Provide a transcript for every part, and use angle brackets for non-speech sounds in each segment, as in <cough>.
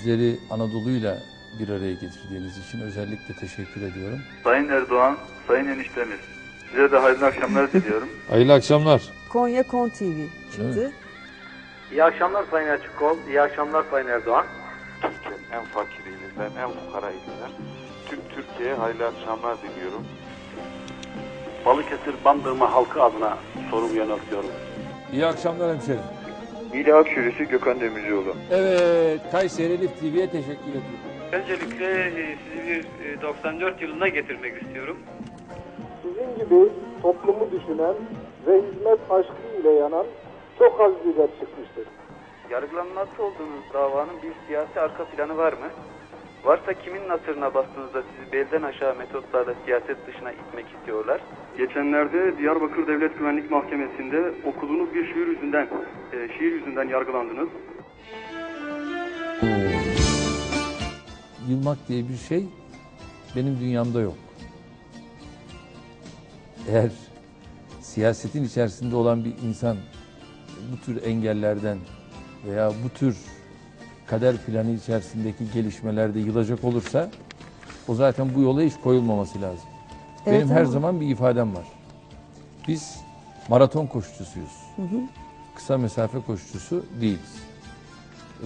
bizleri Anadolu'yla bir araya getirdiğiniz için özellikle teşekkür ediyorum. Sayın Erdoğan, Sayın Eniştemiz. Size de hayırlı akşamlar <laughs> diliyorum. Hayırlı akşamlar. Konya Kon TV çıktı. İyi akşamlar Sayın Açıkkol, iyi akşamlar Sayın Erdoğan. Türkiye'nin en fakir ilinden, en fukara ilinden tüm Türkiye'ye hayırlı akşamlar diliyorum. Balıkesir Bandırma halkı adına sorum yöneltiyorum. İyi akşamlar hemşerim. İli Akşürüsü Gökhan Demircioğlu. Evet, Kayseri Elif TV'ye teşekkür ediyorum. Öncelikle e, sizi bir e, 94 yılına getirmek istiyorum. sizin gibi toplumu düşünen ve hizmet aşkı ile yanan çok az lider çıkmıştır. Yargılanmakta olduğunuz davanın bir siyasi arka planı var mı? Varsa kimin nasırına bastığınızda sizi belden aşağı metotlarla siyaset dışına itmek istiyorlar? Geçenlerde Diyarbakır Devlet Güvenlik Mahkemesi'nde okuduğunuz bir şiir yüzünden, e, şiir yüzünden yargılandınız. Yılmak diye bir şey benim dünyamda yok. Eğer siyasetin içerisinde olan bir insan bu tür engellerden veya bu tür kader planı içerisindeki gelişmelerde yılacak olursa o zaten bu yola hiç koyulmaması lazım. Evet Benim her ama- zaman bir ifadem var. Biz maraton koşucusuyuz. Kısa mesafe koşucusu değiliz.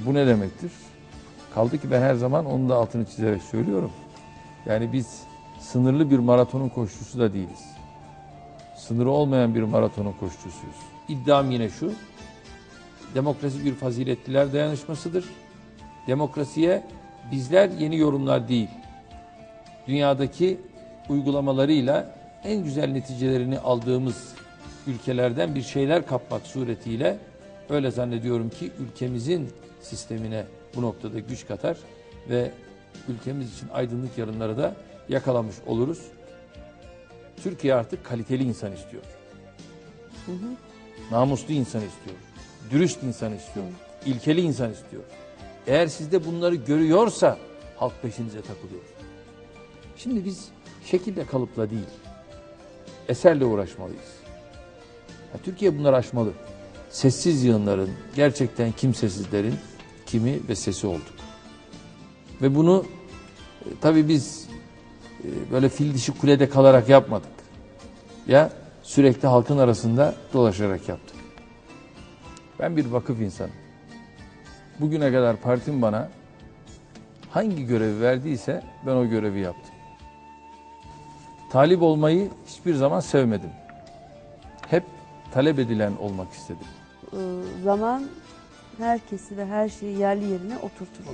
E, Bu ne demektir? Kaldı ki ben her zaman onun da altını çizerek söylüyorum. Yani biz sınırlı bir maratonun koşucusu da değiliz. Sınırı olmayan bir maratonun koşucusuyuz. İddiam yine şu. Demokrasi bir faziletliler dayanışmasıdır. Demokrasiye bizler yeni yorumlar değil, dünyadaki uygulamalarıyla en güzel neticelerini aldığımız ülkelerden bir şeyler kapmak suretiyle öyle zannediyorum ki ülkemizin sistemine bu noktada güç katar ve ülkemiz için aydınlık yarınları da yakalamış oluruz. Türkiye artık kaliteli insan istiyor. Namuslu insan istiyor. Dürüst insan istiyor. ilkeli insan istiyor. Eğer sizde bunları görüyorsa halk peşinize takılıyor. Şimdi biz şekilde kalıpla değil, eserle uğraşmalıyız. Ya Türkiye bunları aşmalı. Sessiz yığınların, gerçekten kimsesizlerin kimi ve sesi olduk. Ve bunu e, tabii biz e, böyle fil dişi kulede kalarak yapmadık. Ya sürekli halkın arasında dolaşarak yaptık. Ben bir vakıf insanım. Bugüne kadar partim bana hangi görevi verdiyse ben o görevi yaptım. Talip olmayı hiçbir zaman sevmedim. Hep talep edilen olmak istedim. Ee, zaman herkesi ve her şeyi yerli yerine oturtur.